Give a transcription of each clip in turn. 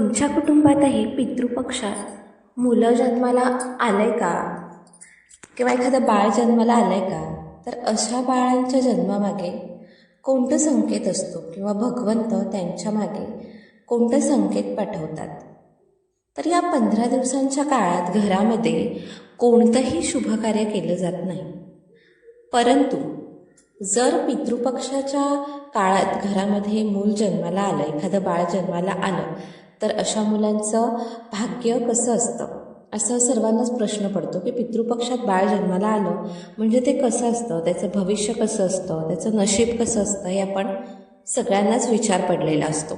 तुमच्या कुटुंबातही पितृपक्षात मुलं जन्माला आलंय का? किंवा एखादं बाळ जन्माला आलंय का? तर अशा बाळांच्या जन्मामागे कोणतं संकेत असतो? किंवा भगवंत त्यांच्या मागे कोणतं संकेत पाठवतात? तर या पंधरा दिवसांच्या काळात घरामध्ये कोणतंही शुभकार्य केलं जात नाही. परंतु जर पितृपक्षाच्या काळात घरामध्ये मूल जन्माला आलं एखादं बाळ जन्माला आलं तर अशा मुलांचं भाग्य कसं असतं? असा सर्वांनाच प्रश्न पडतो की पितृपक्षात बाळ जन्माला आलं म्हणजे ते कसं असतं? त्याचं भविष्य कसं असतं? त्याचं नशीब कसं असतं? हे आपण सगळ्यांनाच विचार पडलेला असतो.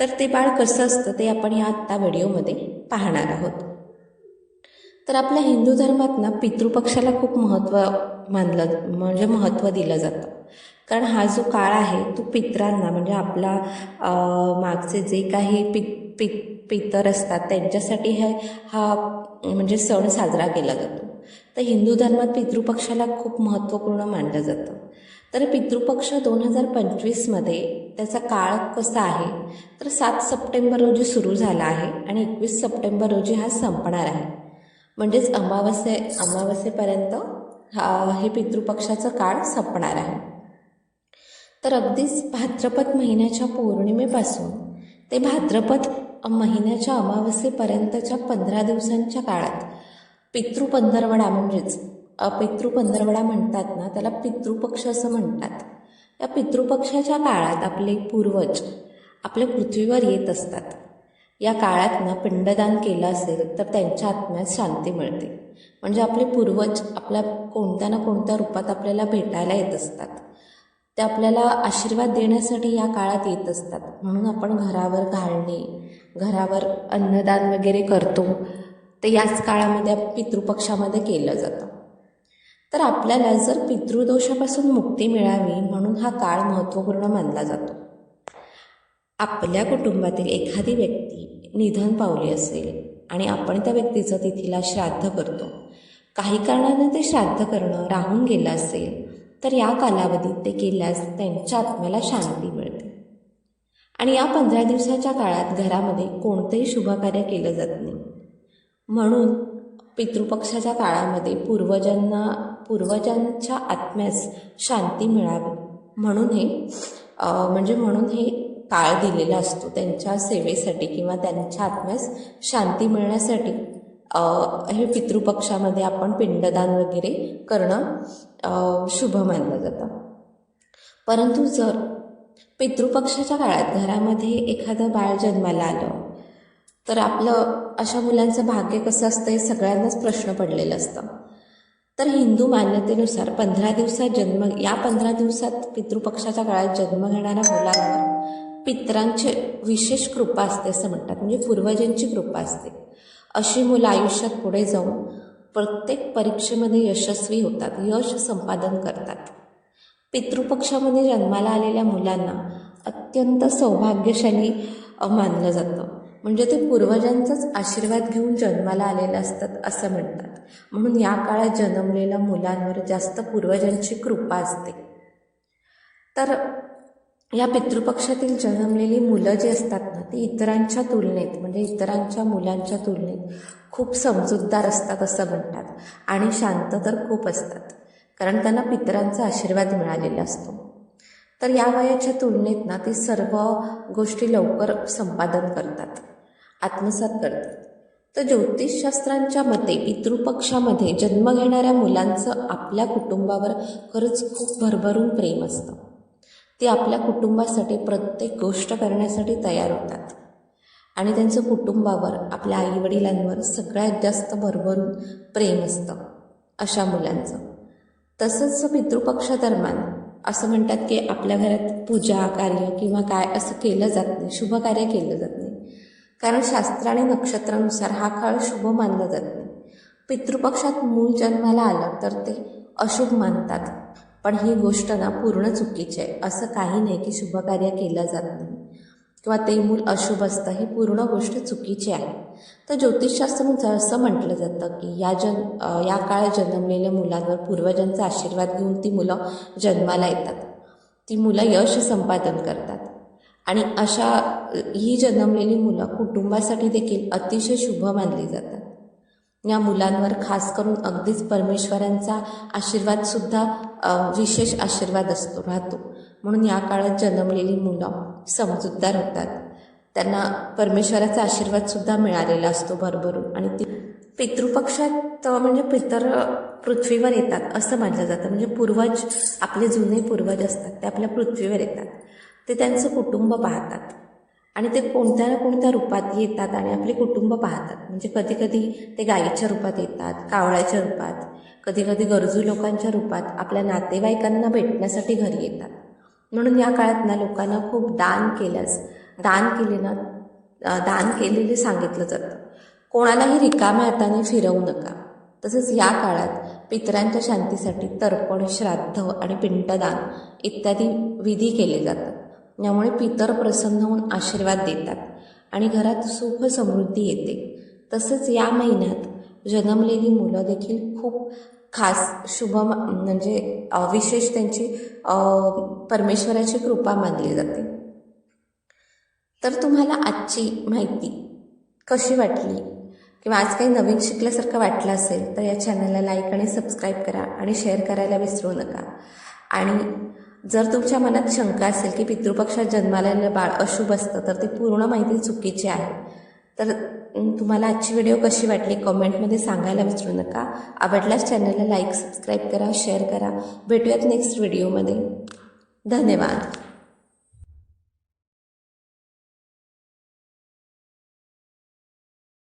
तर ते बाळ कसं असतं ते आपण या आत्ता व्हिडिओमध्ये पाहणार आहोत. तर आपल्या हिंदू धर्मात ना पितृपक्षाला खूप महत्त्व मानलं म्हणजे महत्त्व दिलं जातं. कारण हा जो काळ आहे तो पित्रांना म्हणजे आपला मागचे जे काही पित पित पितर असतात त्यांच्यासाठी हे हा म्हणजे सण साजरा केला जातो. तर हिंदू धर्मात पितृपक्षाला खूप महत्त्वपूर्ण मानलं जातं. तर पितृपक्ष दोन हजार पंचवीसमध्ये त्याचा काळ कसा आहे तर सात सप्टेंबर रोजी सुरू झाला आहे आणि एकवीस सप्टेंबर रोजी हा संपणार आहे. म्हणजेच अमावस्ये अमावस्येपर्यंत हा हे पितृपक्षाचं काळ संपणार आहे. तर अगदीच भाद्रपद महिन्याच्या पौर्णिमेपासून ते भाद्रपद महिन्याच्या अमावस्येपर्यंतच्या पंधरा दिवसांच्या काळात पितृपंधरवडा म्हणजेच अ, पितृपंधरवडा म्हणतात ना त्याला पितृपक्ष असं म्हणतात. या पितृपक्षाच्या काळात आपले पूर्वज आपल्या पृथ्वीवर येत असतात. या काळात ना पिंडदान केलं असेल तर त्यांच्या आत्म्यात शांती मिळते. म्हणजे आपले पूर्वज आपल्या कोणत्या ना कोणत्या रूपात आपल्याला भेटायला येत असतात. ते आपल्याला आशीर्वाद देण्यासाठी या काळात येत असतात. म्हणून आपण घरावर घालणे घरावर अन्नदान वगैरे करतो तर याच काळामध्ये पितृपक्षामध्ये केलं जातं. तर आपल्याला जर पितृदोषापासून मुक्ती मिळावी म्हणून हा काळ महत्त्वपूर्ण मानला जातो. आपल्या कुटुंबातील एखादी व्यक्ती निधन पावली असेल आणि आपण त्या व्यक्तीचं तिथीला श्राद्ध करतो. काही कारणानं ते श्राद्ध करणं राहून गेलं असेल तर या कालावधीत ते केल्यास त्यांच्या आत्म्याला शांती मिळते. आणि या पंधरा दिवसाच्या काळात घरामध्ये कोणतंही शुभकार्य केलं जात नाही. म्हणून पितृपक्षाच्या काळामध्ये पूर्वजांना पूर्वजांच्या आत्म्यास शांती मिळावी. म्हणून हे म्हणजे म्हणून हे काळ दिलेला असतो त्यांच्या सेवेसाठी किंवा त्यांच्या आत्म्यास शांती मिळण्यासाठी. हे पितृपक्षामध्ये आपण पिंडदान वगैरे करणं शुभ मानलं जातं. परंतु जर पितृपक्षाच्या काळात घरामध्ये एखादं बाळ जन्माला आलं तर आपलं अशा मुलांचं भाग्य कसं असतं हे सगळ्यांनाच प्रश्न पडलेलं असतं. तर हिंदू मान्यतेनुसार पंधरा दिवसात जन्म या पंधरा दिवसात पितृपक्षाच्या काळात जन्म घेणाऱ्या मुलांवर पित्रांची विशेष कृपा असते असं म्हणतात. म्हणजे पूर्वजांची कृपा असते. अशी मुलं आयुष्यात पुढे जाऊन प्रत्येक परीक्षेमध्ये यशस्वी होतात यश संपादन करतात. पितृपक्षामध्ये जन्माला आलेल्या मुलांना अत्यंत सौभाग्यशाली मानलं जातं. म्हणजे ते पूर्वजांचाच आशीर्वाद घेऊन जन्माला आलेले असतात असं म्हणतात. म्हणून या काळात जन्मलेल्या मुलांवर जास्त पूर्वजांची कृपा असते. तर या पितृपक्षातील जन्मलेली मुलं जी असतात ना ती इतरांच्या तुलनेत म्हणजे इतरांच्या मुलांच्या तुलनेत खूप समजूतदार असतात असं म्हणतात. आणि शांत तर खूप असतात. कारण त्यांना पितरांचा आशीर्वाद मिळालेला असतो. तर या वयाच्या तुलनेत ना ती सर्व गोष्टी लवकर संपादन करतात. आत्मसात करतात. तर ज्योतिषशास्त्रांच्या मते पितृपक्षामध्ये जन्म घेणाऱ्या मुलांचं आपल्या कुटुंबावर खरंच खूप भरभरून प्रेम असतं. ते आपल्या कुटुंबासाठी प्रत्येक गोष्ट करण्यासाठी तयार होतात. आणि त्यांचं कुटुंबावर आपल्या आईवडिलांवर सगळ्यात जास्त भरभरून प्रेम असतं अशा मुलांचं. तसंच पितृपक्षादरम्यान असं म्हणतात की आपल्या घरात पूजा कार्य किंवा काय असं केलं जात नाही शुभ कार्य केलं जात नाही. कारण शास्त्र आणि नक्षत्रानुसार हा काळ शुभ मानला जात नाही. पितृपक्षात मूल जन्माला आलं तर ते अशुभ मानतात. पण ही गोष्ट ना पूर्ण चुकीची आहे. असं काही नाही की शुभकार्य केलं जात नाही. किंवा ते मूल अशुभ असतं ही पूर्ण गोष्ट चुकीची आहे. तर ज्योतिषशास्त्रानुसार म्हणजे असं म्हटलं जातं की या जन या काळात जन्मलेल्या मुलांवर पूर्वजांचा आशीर्वाद घेऊन ती मुलं जन्माला येतात. ती मुलं यश संपादन करतात. आणि अशा ही जन्मलेली मुलं कुटुंबासाठी देखील अतिशय शुभ मानली जातात. या मुलांवर खास करून अगदीच परमेश्वरांचा आशीर्वादसुद्धा विशेष आशीर्वाद असतो राहतो. म्हणून या काळात जन्मलेली मुलं समजूतदार होतात. त्यांना परमेश्वराचा आशीर्वादसुद्धा मिळालेला असतो भरभरून. आणि ती पितृपक्षात म्हणजे पितर पृथ्वीवर येतात असं मानलं जातं. म्हणजे पूर्वज आपले जुने पूर्वज असतात ते आपल्या पृथ्वीवर येतात. ते त्यांचं कुटुंब पाहतात. आणि ते कोणत्या ना कोणत्या रूपात येतात आणि आपले कुटुंब पाहतात. म्हणजे कधी कधी ते गायीच्या रूपात येतात कावळ्याच्या रूपात. कधी कधी गरजू लोकांच्या रूपात आपल्या नातेवाईकांना भेटण्यासाठी घरी येतात. म्हणून या काळात ना लोकांना खूप दान केल्यास दान केले ना दान केलेले सांगितलं जातं. कोणालाही रिकाम्या हाताने फिरवू नका. तसंच या काळात पितरांच्या शांतीसाठी तर्पण श्राद्ध आणि पिंडदान इत्यादी विधी केले जातात. यामुळे पितर प्रसन्न होऊन आशीर्वाद देतात आणि घरात सुख समृद्धी येते. तसंच या महिन्यात जन्मलेली मुलं देखील खूप खास शुभ म्हणजे विशेष त्यांची परमेश्वराची कृपा मानली जाते. तर तुम्हाला आजची माहिती कशी वाटली? किंवा आज काही नवीन शिकल्यासारखं वाटलं असेल तर या चॅनलला लाईक आणि सबस्क्राईब करा आणि शेअर करायला विसरू नका. आणि जर तुमच्या मनात शंका असेल की पितृपक्षात जन्मालेलं बाळ अशुभ असतं तर ती पूर्ण माहिती चुकीची आहे. तर तुम्हाला आजची व्हिडिओ कशी वाटली कमेंटमध्ये सांगायला विसरू नका. आवडल्यास चॅनलला लाईक सबस्क्राईब करा शेअर करा. भेटूयात नेक्स्ट व्हिडिओमध्ये. धन्यवाद.